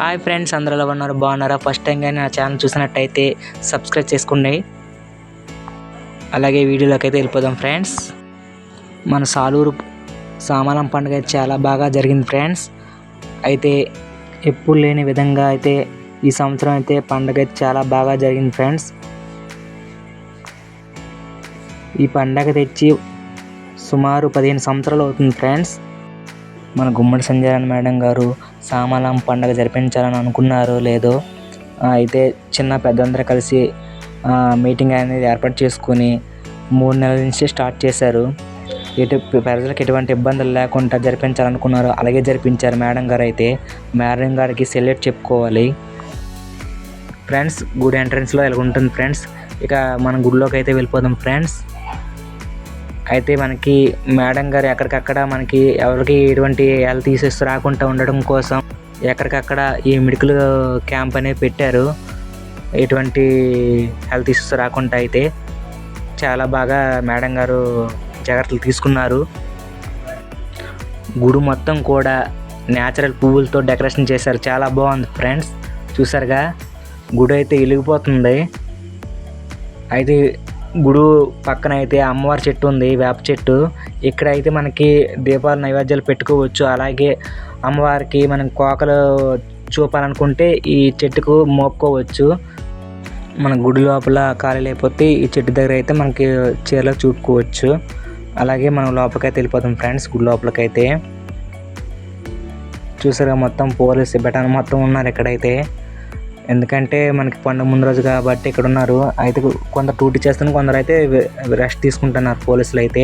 Hi friends అందరూ ఎలా ఉన్నారు బాగున్నారా? ఫస్ట్ టైం కానీ నా ఛానల్ చూసినట్టయితే సబ్స్క్రైబ్ చేసుకోండి. అలాగే వీడియోలోకి అయితే వెళ్ళిపోదాం ఫ్రెండ్స్ మన సాలూరు సామలం పండుగ అయితే చాలా బాగా జరిగింది ఫ్రెండ్స్ అయితే ఎప్పుడు లేని విధంగా అయితే ఈ సంవత్సరం అయితే పండుగ అయితే చాలా బాగా జరిగింది ఫ్రెండ్స్ ఈ పండగ తెచ్చి సుమారు పదిహేను సంవత్సరాలు అవుతుంది ఫ్రెండ్స్ మన గుమ్మడి సంజయ్ మేడం గారు సామలం పండగ జరిపించాలని అనుకున్నారో లేదో అయితే చిన్న పెద్దందరూ కలిసి మీటింగ్ అనేది ఏర్పాటు చేసుకుని మూడు నెలల నుంచి స్టార్ట్ చేశారు. ఎటు ప్రజలకు ఎటువంటి ఇబ్బందులు లేకుండా జరిపించాలనుకున్నారు అలాగే జరిపించారు మేడం గారు అయితే. మేడం గారికి సెల్యూట్ చెప్పుకోవాలి. ఫ్రెండ్స్ గుడి ఎంట్రన్స్లో ఇలా ఉంటుంది ఫ్రెండ్స్? ఇక మన గుడిలోకి అయితే వెళ్ళిపోదాం ఫ్రెండ్స్. అయితే మనకి మేడం గారు ఎక్కడికక్కడ మనకి ఎవరికి ఎటువంటి హెల్త్ ఇష్యూస్ రాకుండా ఉండడం కోసం ఎక్కడికక్కడ ఈ మెడికల్ క్యాంప్ అనేది పెట్టారు. ఎటువంటి హెల్త్ ఇష్యూస్ రాకుండా అయితే చాలా బాగా మేడం గారు జాగ్రత్తలు తీసుకున్నారు. గుడి మొత్తం కూడా న్యాచురల్ పువ్వులతో డెకరేషన్ చేశారు. చాలా బాగుంది ఫ్రెండ్స్. చూసారుగా? గుడి అయితే వెలిగిపోతుంది. అయితే గుడి పక్కన అయితే అమ్మవారి చెట్టు ఉంది వేప చెట్టు. ఇక్కడ అయితే మనకి దీపాలు నైవేద్యాలు పెట్టుకోవచ్చు. అలాగే అమ్మవారికి మనం కోకలు చూపాలనుకుంటే ఈ చెట్టుకు మోపుకోవచ్చు మన గుడి లోపల ఖాళీ లేకపోతే ఈ చెట్టు దగ్గర అయితే మనకి చీరలో చూపుకోవచ్చు. అలాగే మనం లోపలికైతే వెళ్ళిపోతాం ఫ్రెండ్స్ గుడి లోపలికైతే. చూసారా మొత్తం పోలీస్ బెటాన్ మొత్తం ఉన్నారు ఇక్కడైతే. ఎందుకంటే మనకి పండుగ ముందు రోజు కాబట్టి ఇక్కడ ఉన్నారు అయితే కొందరు డ్యూటీ చేస్తున్నారు కొందరు అయితే రెస్ట్ తీసుకుంటున్నారు పోలీసులు అయితే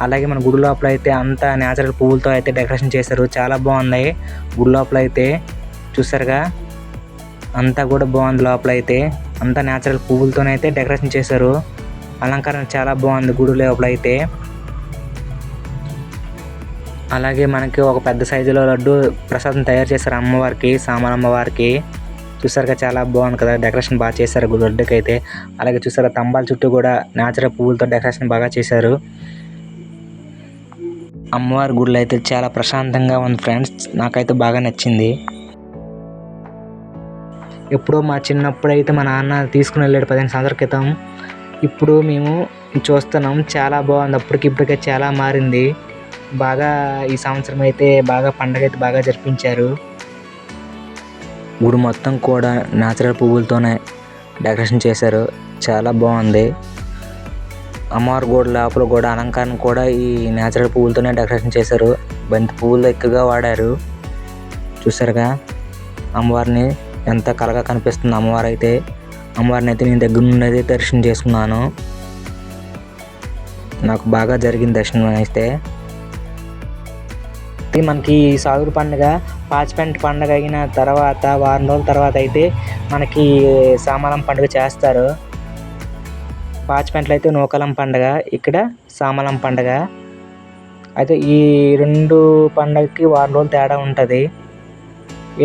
అలాగే మన గుడి లోపల అయితే అంతా న్యాచురల్ పువ్వులతో అయితే డెకరేషన్ చేశారు. చాలా బాగున్నాయి గుడి లోపల అయితే చూసారుగా? అంతా కూడా బాగుంది లోపల అయితే. అంతా న్యాచురల్ పువ్వులతోనైతే డెకరేషన్ చేశారు. అలంకరణ చాలా బాగుంది గుడి లోపల అయితే. అలాగే మనకి ఒక పెద్ద సైజులో లడ్డు ప్రసాదం తయారు చేశారు అమ్మవారికి సామాన్ అమ్మవారికి చూసారుగా చాలా బాగుంది కదా. డెకరేషన్ బాగా చేశారు గుడి అయితే అలాగే చూసారా తంబాల చుట్టూ కూడా న్యాచురల్ పువ్వులతో డెకరేషన్ బాగా చేశారు. అమ్మవారి గుడిలో అయితే చాలా ప్రశాంతంగా ఉంది ఫ్రెండ్స్. నాకైతే బాగా నచ్చింది. ఎప్పుడో మా చిన్నప్పుడు అయితే మా నాన్న తీసుకుని వెళ్ళాడు పదిహేను సంవత్సరాల క్రితం. ఇప్పుడు మేము చూస్తున్నాం. చాలా బాగుంది. అప్పటికి ఇప్పటికే చాలా మారింది. బాగా ఈ సంవత్సరం అయితే బాగా పండగ అయితే బాగా జరిపించారు. గుడి మొత్తం కూడా న్యాచురల్ పువ్వులతోనే డెకరేషన్ చేశారు. చాలా బాగుంది. అమ్మవారి గుడి లోపల కూడా అలంకారం కూడా ఈ న్యాచురల్ పువ్వులతోనే డెకరేషన్ చేశారు. బంతి పువ్వులు ఎక్కువగా వాడారు. చూసారుగా? అమ్మవారిని ఎంత కలగా కనిపిస్తుంది అమ్మవారు అయితే అమ్మవారిని అయితే నేను దగ్గర నుండి అయితే దర్శనం చేసుకున్నాను. నాకు బాగా జరిగింది దర్శనం అయితే. ఇది మనకి సాగుడు పండుగ పాచిపెంట పండుగ అయిన తర్వాత వారం రోజుల తర్వాత అయితే మనకి సామలం పండుగ చేస్తారు. పాచిపెంటలో అయితే నూకలం పండుగ ఇక్కడ సామలం పండుగ. అయితే ఈ రెండు పండుగకి వారం రోజులు తేడా ఉంటుంది.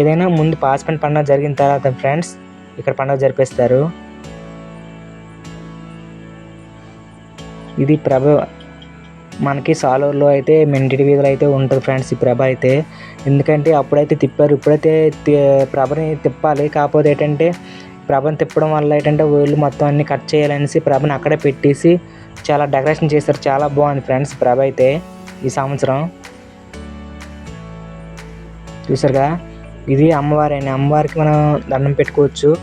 ఏదైనా ముందు పాచిపెంట పండుగ జరిగిన తర్వాత ఫ్రెండ్స్ ఇక్కడ పండుగ జరిపిస్తారు. ఇది ప్రభ మనకి సాలూరులో అయితే మెంటిడి వీధిలో అయితే ఉంటుంది ఫ్రెండ్స్ ఈ ప్రభ అయితే. ఎందుకంటే అప్పుడైతే తిప్పారు. ఇప్పుడైతే తి- ప్రభని తిప్పాలి. కాకపోతే ఏంటంటే ప్రభని తిప్పడం వల్ల ఏంటంటే వీళ్ళు మొత్తం అన్ని కట్ చేయాలనేసి ప్రభని అక్కడే పెట్టేసి చాలా డెకరేషన్ చేశారు. చాలా బాగుంది ఫ్రెండ్స్ ప్రభ అయితే ఈ సంవత్సరం. చూసారుగా ఇది అమ్మవారి అమ్మవారికి మనం దండం పెట్టుకోవచ్చు.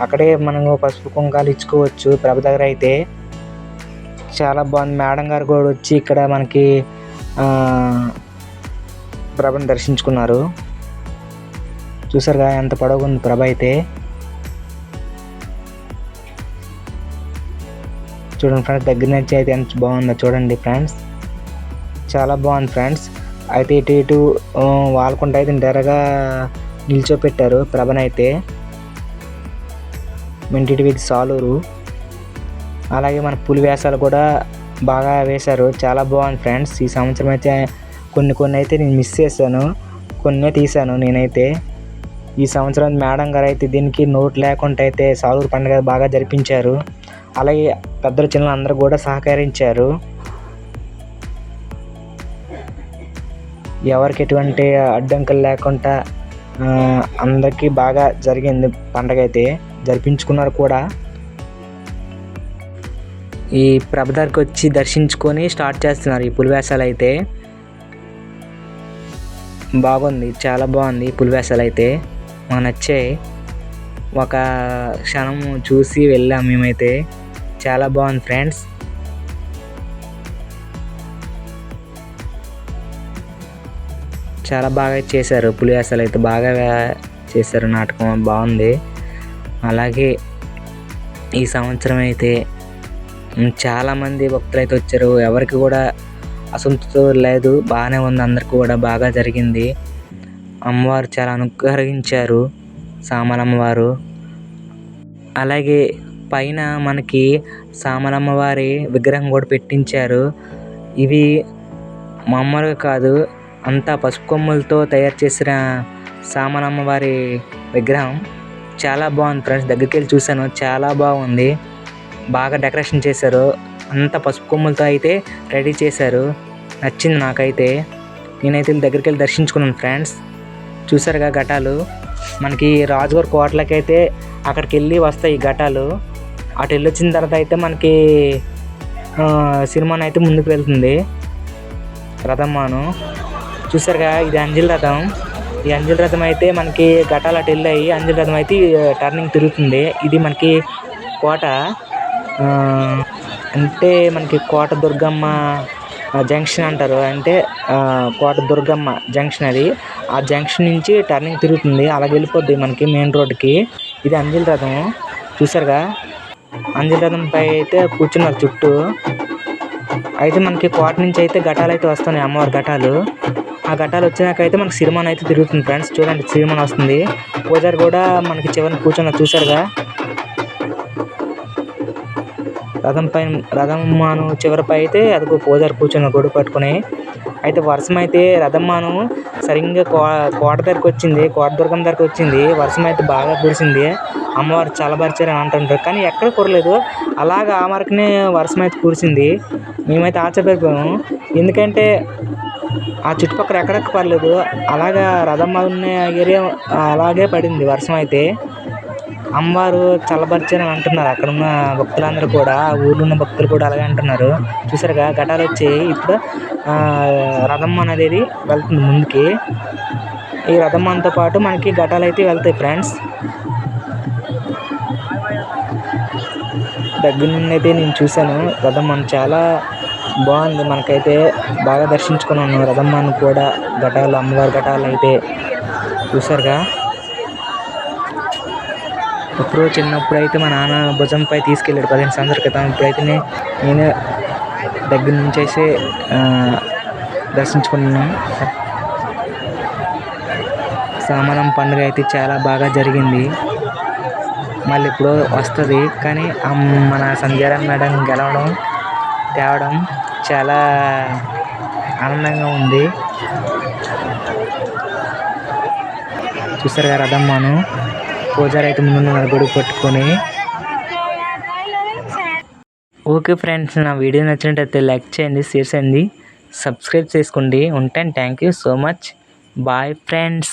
అక్కడే మనం పసుపు కుంకాలు ఇచ్చుకోవచ్చు ప్రభ దగ్గర అయితే. చాలా బాగుంది. మేడం గారు కూడా వచ్చి ఇక్కడ మనకి ప్రభను దర్శించుకున్నారు. చూసారుగా ఎంత పొడవుగా ఉంది ప్రభ అయితే. చూడండి ఫ్రెండ్స్ దగ్గర నుంచి అయితే ఎంత బాగుందో చూడండి ఫ్రెండ్స్. చాలా బాగుంది ఫ్రెండ్స్. అయితే ఇటు ఇటు వాళ్ళకుంటే అయితే డెరగా నిల్చోపెట్టారు ప్రభనైతే. మెంటిటి వీధి సాలూరు. అలాగే మన పులి వేషాలు కూడా బాగా వేశారు. చాలా బాగుంది ఫ్రెండ్స్. ఈ సంవత్సరం అయితే కొన్ని కొన్ని అయితే నేను మిస్ చేశాను. కొన్ని తీశాను నేనైతే. ఈ సంవత్సరం మేడం గారు అయితే దీనికి నోట్ లేకుండా అయితే సాలూరు పండుగ బాగా జరిపించారు. అలాగే పెద్దలు చిన్నలు అందరూ కూడా సహకరించారు. ఎవరికి ఎటువంటి అడ్డంకులు లేకుండా అందరికీ బాగా జరిగింది పండగ అయితే. జరిపించుకున్నారు కూడా. ఈ ప్రభదర్కి వచ్చి దర్శించుకొని స్టార్ట్ చేస్తున్నారు ఈ పులివేసాలు అయితే. బాగుంది చాలా బాగుంది పులివేసాలు అయితే. మాకు నచ్చాయి ఒక క్షణం చూసి వెళ్ళాం మేమైతే. చాలా బాగుంది ఫ్రెండ్స్. చాలా బాగా చేశారు పులివేసాలు అయితే బాగా చేశారు నాటకం బాగుంది. అలాగే ఈ సంవత్సరం అయితే చాలామంది భక్తులు అయితే వచ్చారు. ఎవరికి కూడా అసంతృప్తి లేదు. బాగానే ఉంది. అందరికి కూడా బాగా జరిగింది. అమ్మవారు చాలా అనుగ్రహించారు. సామలమ్మవారు. అలాగే పైన మనకి సామలమ్మవారి విగ్రహం కూడా పెట్టించారు. ఇవి మామూలుగా కాదు. అంతా పసుపు కొమ్ములతో తయారు చేసిన సామలమ్మవారి విగ్రహం. చాలా బాగుంది ఫ్రెండ్స్. దగ్గరికి వెళ్ళి చూశాను. చాలా బాగుంది. బాగా డెకరేషన్ చేశారు. అంత పసుపు కొమ్ములతో అయితే రెడీ చేశారు. నచ్చింది నాకైతే. నేనైతే వీళ్ళ దగ్గరికి వెళ్ళి దర్శించుకున్నాను ఫ్రెండ్స్. చూసారుగా ఘటాలు. మనకి రాజుగారి కోటలకైతే అక్కడికి వెళ్ళి వస్తాయి ఈ ఘటాలు. అటు వెళ్ళి వచ్చిన తర్వాత అయితే మనకి సినిమాను అయితే ముందుకు వెళ్తుంది. రథమ్మాను చూసారుగా ఇది అంజలి రథం. ఈ అంజలి రథం అయితే మనకి ఘటాలు అటు వెళ్ళాయి. అంజలి రథం అయితే టర్నింగ్ తిరుగుతుంది. ఇది మనకి కోట. అంటే మనకి కోట దుర్గమ్మ జంక్షన్ అంటారు. అంటే కోట దుర్గమ్మ జంక్షన్ అది. ఆ జంక్షన్ నుంచి టర్నింగ్ తిరుగుతుంది. అలాగే వెళ్ళిపోద్ది మనకి మెయిన్ రోడ్కి ఇది అంజలి రథం. చూసారుగా? అంజలి రథం పై అయితే కూర్చున్నారు చుట్టూ. అయితే మనకి కోట నుంచి అయితే ఘటాలు అయితే వస్తున్నాయి. అమ్మవారి ఘటాలు. ఆ ఘటాలు వచ్చినాక అయితే మనకి సిరిమాన్ అయితే తిరుగుతుంది. ఫ్రెండ్స్ చూడండి సిరిమాన్ వస్తుంది. పూజారి కూడా మనకి చివరిని కూర్చున్నారు. చూసారుగా? రథం పైన రథమ్మాను చివరిపై అయితే అదిగో పూజారి కూర్చున్న గొడుగు పట్టుకుని. అయితే వర్షం అయితే రథమ్మాను సరిగ్గా కో కోట దగ్గరికి వచ్చింది కోట దుర్గం దగ్గరికి వచ్చింది. వర్షం అయితే బాగా కురిసింది. అమ్మవారు చల్లబరిచారు అని అంటుంటారు కానీ ఎక్కడ కురలేదు. అలాగా ఆ మరకనే వర్షం అయితే కురిసింది. మేమైతే ఆశ్చర్యపోయాము. ఎందుకంటే ఆ చుట్టుపక్కల ఎక్కడెక్క పర్లేదు అలాగా రథం ఉన్న ఏరియా అలాగే పడింది వర్షం అయితే అమ్మవారు చల్లబరిచారు అని అంటున్నారు. అక్కడ ఉన్న భక్తులందరూ కూడా ఊళ్ళో ఊర్లో ఉన్న భక్తులు కూడా అలాగే అంటున్నారు. చూసారుగా ఘటాలు వచ్చి ఇప్పుడు రథం రథమ్మ అనేది వెళ్తుంది ముందుకి. ఈ రథమ్మతో పాటు మనకి ఘటాలు అయితే వెళ్తాయి ఫ్రెండ్స్. దగ్గర నుండి అయితే నేను చూశాను రథమ్మను చాలా బాగుంది. మనకైతే బాగా దర్శించుకున్నాను రథమ్మను కూడా ఘటాలు అమ్మవారి ఘటాలు అయితే. చూసారుగా? ఒకరోజు చిన్నప్పుడు అయితే మా నాన్న భుజంపై తీసుకెళ్ళాడు పదిహేను సంవత్సరాల క్రితం. ఇప్పుడైతే నేను దగ్గర నుంచి అయితే దర్శించుకున్నాను. సామలం పండుగ అయితే చాలా బాగా జరిగింది. మళ్ళీ ఇప్పుడు వస్తుంది. కానీ మన సంధ్యారాయణ మేడం గెలవడం తేవడం చాలా ఆనందంగా ఉంది. చూసారు కదా రథమ్మాను పూజారి అయితే ముందు గొడుగు పట్టుకొని. ఓకే ఫ్రెండ్స్ నా వీడియో నచ్చినట్టయితే లైక్ చేయండి షేర్ చేయండి సబ్స్క్రైబ్ చేసుకోండి. ఉంటాను. Thank you so much. Bye friends.